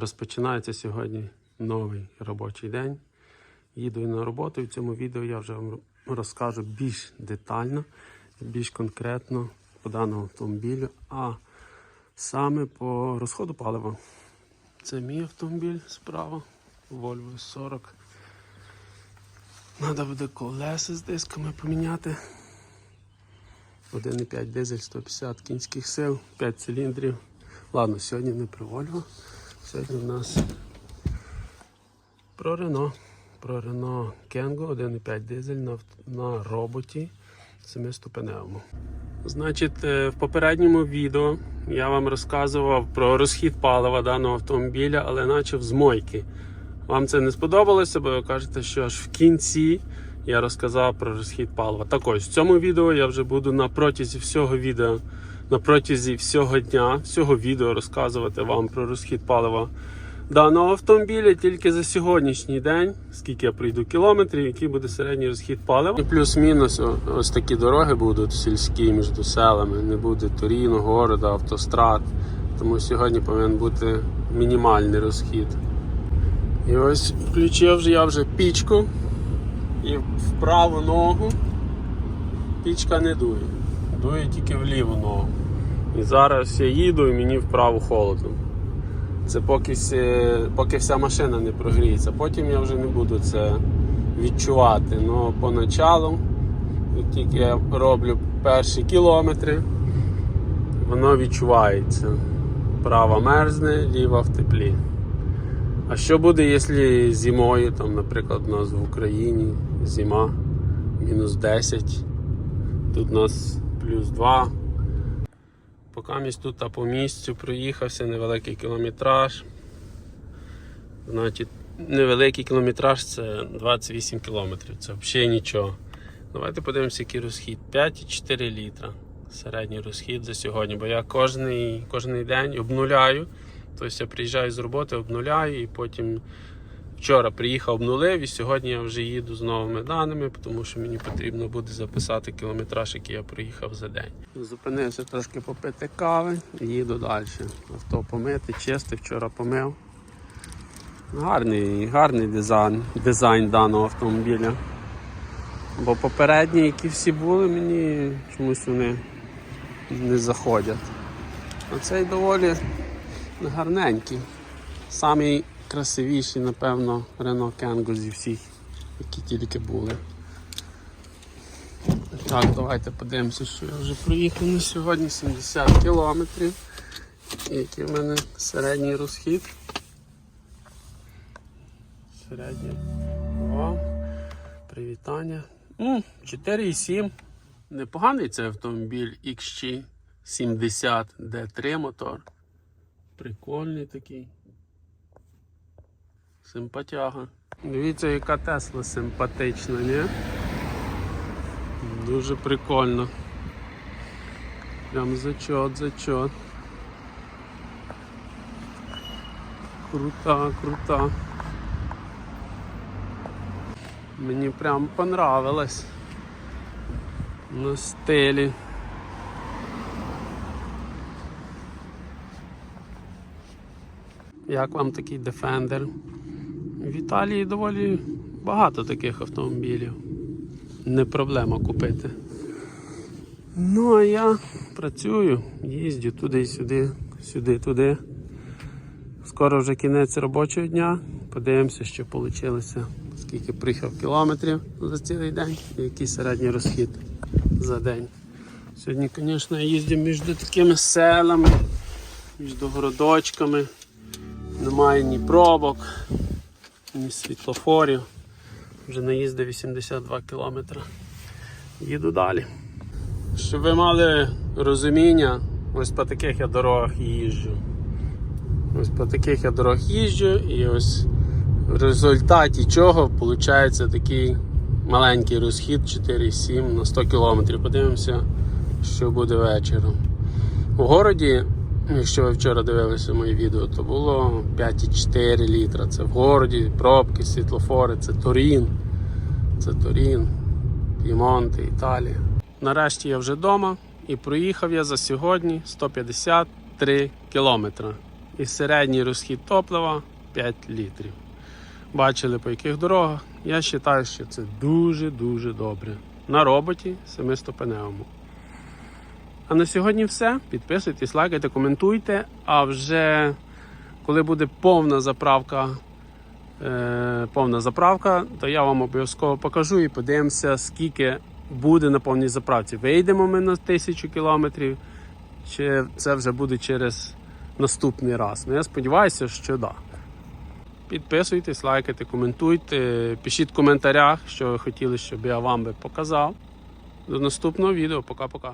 Розпочинається сьогодні новий робочий день. Їду на роботу і в цьому відео я вже вам розкажу більш детально, більш конкретно по даному автомобілю, а саме по розходу палива. Це мій автомобіль справа, Volvo 40. Треба буде колеса з дисками поміняти. 1,5 дизель 150 кінських сил, 5 циліндрів. Ладно, сьогодні не Volvo. Сьогодні в нас про Renault. Про Renault Kengo 1,5 дизель на, на роботі 7-ступеневому. Значить, е, в попередньому відео я вам розказував про розхід палива даного автомобіля, але почав з мойки. Вам це не сподобалося, бо ви кажете, що аж в кінці я розказав про розхід палива. Так ось в цьому відео я вже буду на протязі всього відео, на протязі всього дня, всього відео розказувати вам про розхід палива даного автомобіля тільки за сьогоднішній день, скільки я пройду кілометрів, який буде середній розхід палива. І плюс-мінус ось такі дороги будуть сільські між селами. Не буде Торіно, города, автострад. Тому сьогодні повинен бути мінімальний розхід. І ось включив я вже пічку і в праву ногу пічка не дує. Дує тільки в ліву ногу. І зараз я їду і мені вправо холодно. Це поки, поки вся машина не прогріється. Потім я вже не буду це відчувати. Ну поначалу, як тільки я роблю перші кілометри, воно відчувається. Права мерзне, ліва в теплі. А що буде, якщо зимою, там, наприклад, у нас в Україні зима мінус 10, тут у нас плюс 2. Поки тут та по місцю проїхався, невеликий кілометраж. Значить, невеликий кілометраж це 28 кілометрів, це взагалі нічого. Давайте подивимося, який розхід. 5,4 літра. Середній розхід за сьогодні. Бо я кожний, кожний день обнуляю. Тобто я приїжджаю з роботи, обнуляю і потім вчора приїхав, обнулив, і сьогодні я вже їду з новими даними, тому що мені потрібно буде записати кілометраж, який я проїхав за день. Зупинився трошки попити кави і їду далі. Авто помити, чисте, вчора помив. Гарний, гарний дизайн, дизайн даного автомобіля. Бо попередні, які всі були, мені чомусь вони не заходять. А цей доволі гарненький. Самий красивіший, напевно, Renault Kangoo зі всіх, які тільки були. Так, давайте подивимося, що я вже проїхав на сьогодні 70 кілометрів. Який в мене середній розхід. Середній. О, привітання. 4,7. Непоганий цей автомобіль XG 70 D3 мотор. Прикольний такий. Симпатяга. Дивіться, яка Тесла симпатична, ні? Дуже прикольно. Прям зачот, зачот. Крута, крута. Мені прям понравилось. На стилі. Як вам такий Defender? В Італії доволі багато таких автомобілів. Не проблема купити. Ну, а я працюю, їздю туди сюди, сюди, туди. Скоро вже кінець робочого дня. Подивимося, що вийшло, скільки приїхав кілометрів за цілий день і який середній розхід за день. Сьогодні, звісно, їздю між такими селами, між городочками. Немає ні пробок, ні світлофорів. Вже наїздив 82 кілометри. Їду далі. Щоб ви мали розуміння, ось по таких я дорогах їжджу. Ось по таких я дорогах їжджу і ось в результаті чого виходить такий маленький розхід 4,7 на 100 км. Подивимося, що буде вечором. У городі, якщо ви вчора дивилися моє відео, то було 5,4 літра. Це в городі, пробки, світлофори, це Торін. Це Торін, П'ємонте, Італія. Нарешті я вже вдома і проїхав я за сьогодні 153 кілометри. і середній розхід топлива 5 літрів. Бачили по яких дорогах. Я вважаю, що це дуже-дуже добре. На роботі семиступеневому. А на сьогодні все. Підписуйтесь, лайкайте, коментуйте. А вже коли буде повна заправка, е, повна заправка, то я вам обов'язково покажу і подивимося, скільки буде на повній заправці. Вийдемо ми на тисячу кілометрів, чи це вже буде через наступний раз. Ну, я сподіваюся, що так. Да. Підписуйтесь, лайкайте, коментуйте, пишіть в коментарях, що ви хотіли, щоб я вам би показав. До наступного відео. Пока-пока.